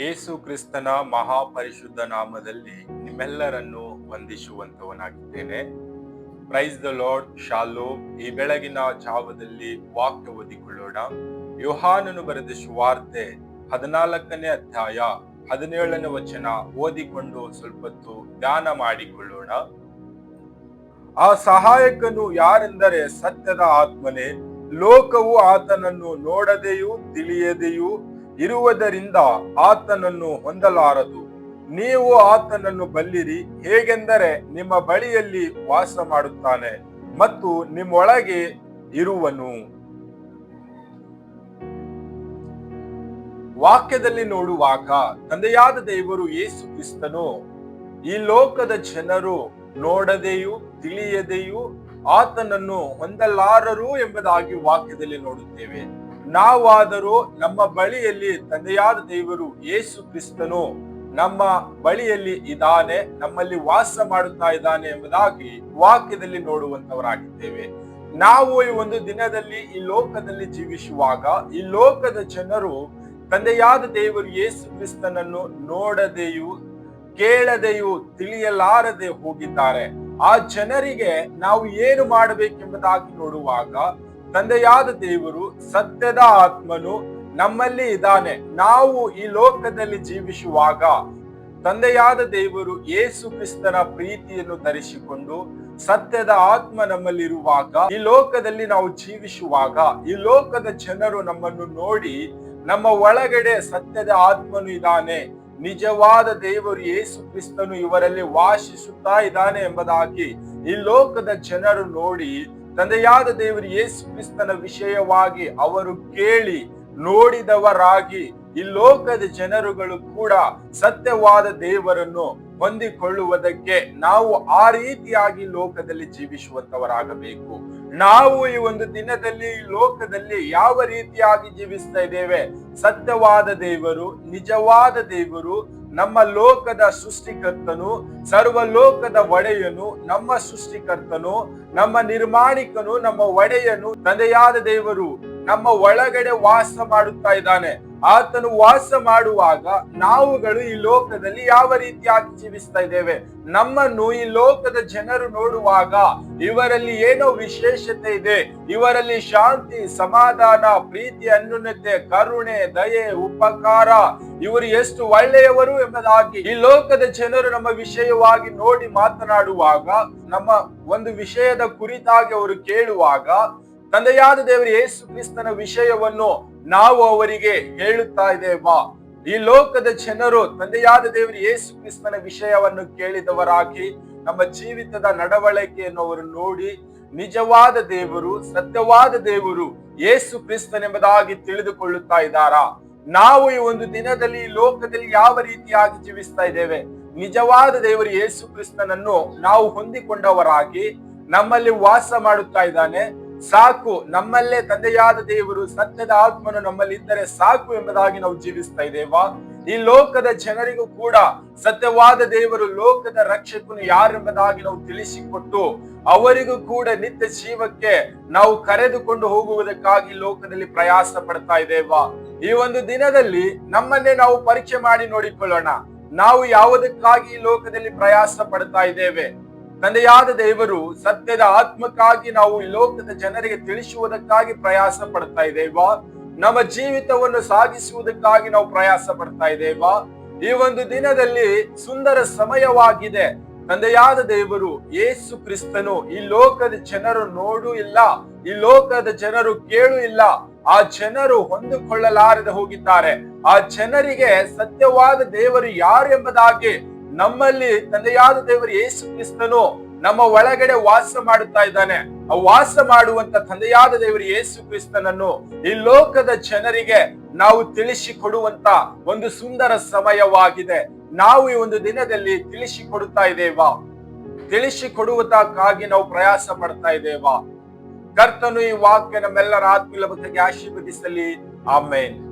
ಯೇಸು ಕ್ರಿಸ್ತನ ಮಹಾಪರಿಶುದ್ಧ ನಾಮದಲ್ಲಿ ನಿಮ್ಮೆಲ್ಲರನ್ನು ವಂದಿಸುವಂತವನಾಗಿದ್ದೇನೆ ಪ್ರೈಸ್ ದ ಲಾರ್ಡ್ ಶಾಲೋ ಈ ಬೆಳಗಿನ ಜಾವದಲ್ಲಿ ವಾಕ್ಯ ಓದಿಕೊಳ್ಳೋಣ. ಯೋಹಾನನು ಬರೆದ ಸುವಾರ್ತೆ ಹದಿನಾಲ್ಕನೇ ಅಧ್ಯಾಯ ಹದಿನೇಳನೇ ವಚನ ಓದಿಕೊಂಡು ಸ್ವಲ್ಪತ್ತು ಧ್ಯಾನ ಮಾಡಿಕೊಳ್ಳೋಣ. ಆ ಸಹಾಯಕನು ಯಾರೆಂದರೆ ಸತ್ಯದ ಆತ್ಮನೇ. ಲೋಕವು ಆತನನ್ನು ನೋಡದೆಯೂ ತಿಳಿಯದೆಯೂ ಇರುವುದರಿಂದ ಆತನನ್ನು ಹೊಂದಲಾರದು. ನೀವು ಆತನನ್ನು ಬಲ್ಲಿರಿ, ಹೇಗೆಂದರೆ ನಿಮ್ಮ ಬಳಿಯಲ್ಲಿ ವಾಸ ಮಾಡುತ್ತಾನೆ ಮತ್ತು ನಿಮ್ಮೊಳಗೆ ಇರುವನು. ವಾಕ್ಯದಲ್ಲಿ ನೋಡುವಾಗ, ತಂದೆಯಾದ ದೇವರು ಯೇಸು ಕ್ರಿಸ್ತನು, ಈ ಲೋಕದ ಜನರು ನೋಡದೆಯೂ ತಿಳಿಯದೆಯೂ ಆತನನ್ನು ಹೊಂದಲಾರರು ಎಂಬುದಾಗಿ ವಾಕ್ಯದಲ್ಲಿ ನೋಡುತ್ತೇವೆ. ನಾವಾದರೂ ನಮ್ಮ ಬಳಿಯಲ್ಲಿ ತಂದೆಯಾದ ದೇವರು ಯೇಸು ಕ್ರಿಸ್ತನು ನಮ್ಮ ಬಳಿಯಲ್ಲಿ ಇದ್ದಾನೆ, ನಮ್ಮಲ್ಲಿ ವಾಸ ಮಾಡುತ್ತಾ ಇದ್ದಾನೆ ಎಂಬುದಾಗಿ ವಾಕ್ಯದಲ್ಲಿ ನೋಡುವಂತವರಾಗಿದ್ದೇವೆ ನಾವು ಈ ಒಂದು ದಿನದಲ್ಲಿ ಈ ಲೋಕದಲ್ಲಿ ಜೀವಿಸುವಾಗ ಈ ಲೋಕದ ಜನರು ತಂದೆಯಾದ ದೇವರು ಯೇಸು ಕ್ರಿಸ್ತನನ್ನು ನೋಡದೆಯೂ ಕೇಳದೆಯೂ ತಿಳಿಯಲಾರದೆ ಹೋಗಿದ್ದಾರೆ. ಆ ಜನರಿಗೆ ನಾವು ಏನು ಮಾಡಬೇಕೆಂಬುದಾಗಿ ನೋಡುವಾಗ ತಂದೆಯಾದ ದೇವರು ಸತ್ಯದ ಆತ್ಮನು ನಮ್ಮಲ್ಲಿ ಇದ್ದಾನೆ. ನಾವು ಈ ಲೋಕದಲ್ಲಿ ಜೀವಿಸುವಾಗ ತಂದೆಯಾದ ದೇವರು ಯೇಸು ಕ್ರಿಸ್ತನ ಪ್ರೀತಿಯನ್ನು ಧರಿಸಿಕೊಂಡು ಸತ್ಯದ ಆತ್ಮ ನಮ್ಮಲ್ಲಿರುವಾಗ ಈ ಲೋಕದಲ್ಲಿ ನಾವು ಜೀವಿಸುವಾಗ ಈ ಲೋಕದ ಜನರು ನಮ್ಮನ್ನು ನೋಡಿ ನಮ್ಮ ಒಳಗಡೆ ಸತ್ಯದ ಆತ್ಮನು ಇದ್ದಾನೆ. ನಿಜವಾದ ದೇವರು ಯೇಸು ಕ್ರಿಸ್ತನು ಇವರಲ್ಲಿ ವಾಸಿಸುತ್ತಾ ಇದ್ದಾನೆ ಎಂಬುದಾಗಿ ಈ ಲೋಕದ ಜನರು ನೋಡಿ ತಂದೆಯಾದ ದೇವರು ಯೇಸು ಕ್ರಿಸ್ತನ ವಿಷಯವಾಗಿ ಅವರು ಕೇಳಿ ನೋಡಿದವರಾಗಿ ಈ ಲೋಕದ ಜನರುಗಳು ಕೂಡ ಸತ್ಯವಾದ ದೇವರನ್ನು ಹೊಂದಿಕೊಳ್ಳುವುದಕ್ಕೆ ನಾವು ಆ ರೀತಿಯಾಗಿ ಲೋಕದಲ್ಲಿ ಜೀವಿಸುವಂತವರಾಗಬೇಕು ನಾವು ಈ ಒಂದು ದಿನದಲ್ಲಿ ಈ ಲೋಕದಲ್ಲಿ ಯಾವ ರೀತಿಯಾಗಿ ಜೀವಿಸ್ತಾ ಇದ್ದೇವೆ? ಸತ್ಯವಾದ ದೇವರು, ನಿಜವಾದ ದೇವರು ನಮ್ಮ ಲೋಕದ ಸೃಷ್ಟಿಕರ್ತನು ಸರ್ವ ಲೋಕದ ಒಡೆಯನು ನಮ್ಮ ಸೃಷ್ಟಿಕರ್ತನು ನಮ್ಮ ನಿರ್ಮಾಣಿಕನು ನಮ್ಮ ಒಡೆಯನು ತಂದೆಯಾದ ದೇವರು. ನಮ್ಮ ಒಳಗಡೆ ವಾಸ ಮಾಡುತ್ತಾ ಇದ್ದಾನೆ. ಆತನು ವಾಸ ಮಾಡುವಾಗ ನಾವುಗಳು ಈ ಲೋಕದಲ್ಲಿ ಯಾವ ರೀತಿಯಾಗಿ ಜೀವಿಸ್ತಾ ಇದ್ದೇವೆ? ನಮ್ಮನ್ನು ಈ ಲೋಕದ ಜನರು ನೋಡುವಾಗ ಇವರಲ್ಲಿ ಏನೋ ವಿಶೇಷತೆ ಇದೆ. ಇವರಲ್ಲಿ ಶಾಂತಿ, ಸಮಾಧಾನ, ಪ್ರೀತಿ, ಅನ್ಯೂನ್ಯತೆ, ಕರುಣೆ, ದಯೆ, ಉಪಕಾರ, ಇವರು ಎಷ್ಟು ಒಳ್ಳೆಯವರು ಎಂಬುದಾಗಿ ಈ ಲೋಕದ ಜನರು ನಮ್ಮ ವಿಷಯವಾಗಿ ನೋಡಿ ಮಾತನಾಡುವಾಗ, ನಮ್ಮ ಒಂದು ವಿಷಯದ ಕುರಿತಾಗಿ ಅವರು ಕೇಳುವಾಗ ತಂದೆಯಾದ ದೇವರು ಯೇಸು ಕ್ರಿಸ್ತನ ವಿಷಯವನ್ನು ನಾವು ಅವರಿಗೆ ಹೇಳುತ್ತಾ ಇದ್ದೇವಾ? ಈ ಲೋಕದ ಜನರು ತಂದೆಯಾದ ದೇವರು ಯೇಸು ಕ್ರಿಸ್ತನ ವಿಷಯವನ್ನು ಕೇಳಿದವರಾಗಿ ನಮ್ಮ ಜೀವಿತದ ನಡವಳಿಕೆಯನ್ನು ಅವರು ನೋಡಿ ನಿಜವಾದ ದೇವರು, ಸತ್ಯವಾದ ದೇವರು ಯೇಸು ಕ್ರಿಸ್ತನೆಂಬುದಾಗಿ ತಿಳಿದುಕೊಳ್ಳುತ್ತಾ ಇದ್ದಾರಾ? ನಾವು ಈ ಒಂದು ದಿನದಲ್ಲಿ ಲೋಕದಲ್ಲಿ ಯಾವ ರೀತಿಯಾಗಿ ಜೀವಿಸ್ತಾ ಇದ್ದೇವೆ? ನಿಜವಾದ ದೇವರು ಯೇಸು ಕ್ರಿಸ್ತನನ್ನು ನಾವು ಹೊಂದಿಕೊಂಡವರಾಗಿ ನಮ್ಮಲ್ಲಿ ವಾಸ ಮಾಡುತ್ತಾ ಇದ್ದಾನೆ. ಸಾಕು, ನಮ್ಮಲ್ಲೇ ತಂದೆಯಾದ ದೇವರು ಸತ್ಯದ ಆತ್ಮನು ನಮ್ಮಲ್ಲಿ ಇದ್ದರೆ ಸಾಕು ಎಂಬುದಾಗಿ ನಾವು ಜೀವಿಸ್ತಾ ಇದ್ದೇವಾ. ಈ ಲೋಕದ ಜನರಿಗೂ ಕೂಡ ಸತ್ಯವಾದ ದೇವರು ಲೋಕದ ರಕ್ಷಕನು ಯಾರೆಂಬುದಾಗಿ ನಾವು ತಿಳಿಸಿಕೊಟ್ಟು, ಅವರಿಗೂ ಕೂಡ ನಿತ್ಯ ಜೀವಕ್ಕೆ ನಾವು ಕರೆದುಕೊಂಡು ಹೋಗುವುದಕ್ಕಾಗಿ ಲೋಕದಲ್ಲಿ ಪ್ರಯಾಸ ಪಡ್ತಾ ಇದ್ದೇವಾ. ಈ ಒಂದು ದಿನದಲ್ಲಿ ನಮ್ಮನ್ನೇ ನಾವು ಪರೀಕ್ಷೆ ಮಾಡಿ ನೋಡಿಕೊಳ್ಳೋಣ. ನಾವು ಯಾವುದಕ್ಕಾಗಿ ಲೋಕದಲ್ಲಿ ಪ್ರಯಾಸ ಪಡ್ತಾ ಇದ್ದೇವೆ? ತಂದೆಯಾದ ದೇವರು ಸತ್ಯದ ಆತ್ಮಕ್ಕಾಗಿ ನಾವು ಈ ಲೋಕದ ಜನರಿಗೆ ತಿಳಿಸುವುದಕ್ಕಾಗಿ ಪ್ರಯಾಸ ಪಡ್ತಾ ಇದ್ದೇವಾ? ನಮ್ಮ ಜೀವಿತವನ್ನು ಸಾಗಿಸುವುದಕ್ಕಾಗಿ ನಾವು ಪ್ರಯಾಸ ಪಡ್ತಾ ಇದ್ದೇವಾ? ಈ ಒಂದು ದಿನದಲ್ಲಿ ಸುಂದರ ಸಮಯವಾಗಿದೆ. ತಂದೆಯಾದ ದೇವರು ಯೇಸು ಕ್ರಿಸ್ತನು ಈ ಲೋಕದ ಜನರು ನೋಡು ಇಲ್ಲ, ಈ ಲೋಕದ ಜನರು ಕೇಳು ಇಲ್ಲ, ಆ ಜನರು ಹೊಂದಿಕೊಳ್ಳಲಾರದೆ ಹೋಗಿದ್ದಾರೆ. ಆ ಜನರಿಗೆ ಸತ್ಯವಾದ ದೇವರು ಯಾರು ಎಂಬುದಾಗಿ ನಮ್ಮಲ್ಲಿ ತಂದೆಯಾದ ದೇವರು ಯೇಸು ಕ್ರಿಸ್ತನು ನಮ್ಮ ಒಳಗಡೆ ವಾಸ ಮಾಡುತ್ತಾ ಇದ್ದಾನೆ. ಆ ವಾಸ ಮಾಡುವಂತ ತಂದೆಯಾದ ದೇವರು ಯೇಸು ಕ್ರಿಸ್ತನನ್ನು ಈ ಲೋಕದ ಜನರಿಗೆ ನಾವು ತಿಳಿಸಿಕೊಡುವಂತ ಒಂದು ಸುಂದರ ಸಮಯವಾಗಿದೆ. ನಾವು ಈ ಒಂದು ದಿನದಲ್ಲಿ ತಿಳಿಸಿಕೊಡುತ್ತಾ ಇದ್ದೇವಾ? ತಿಳಿಸಿಕೊಡುವುದಕ್ಕಾಗಿ ನಾವು ಪ್ರಯಾಸ ಪಡ್ತಾ ಇದ್ದೇವಾ? ಕರ್ತನು ಈ ವಾಕ್ಯ ನಮ್ಮೆಲ್ಲರ ಆತ್ಮೀಯ ಆಶೀರ್ವದಿಸಲಿ. ಆಮೇನ್.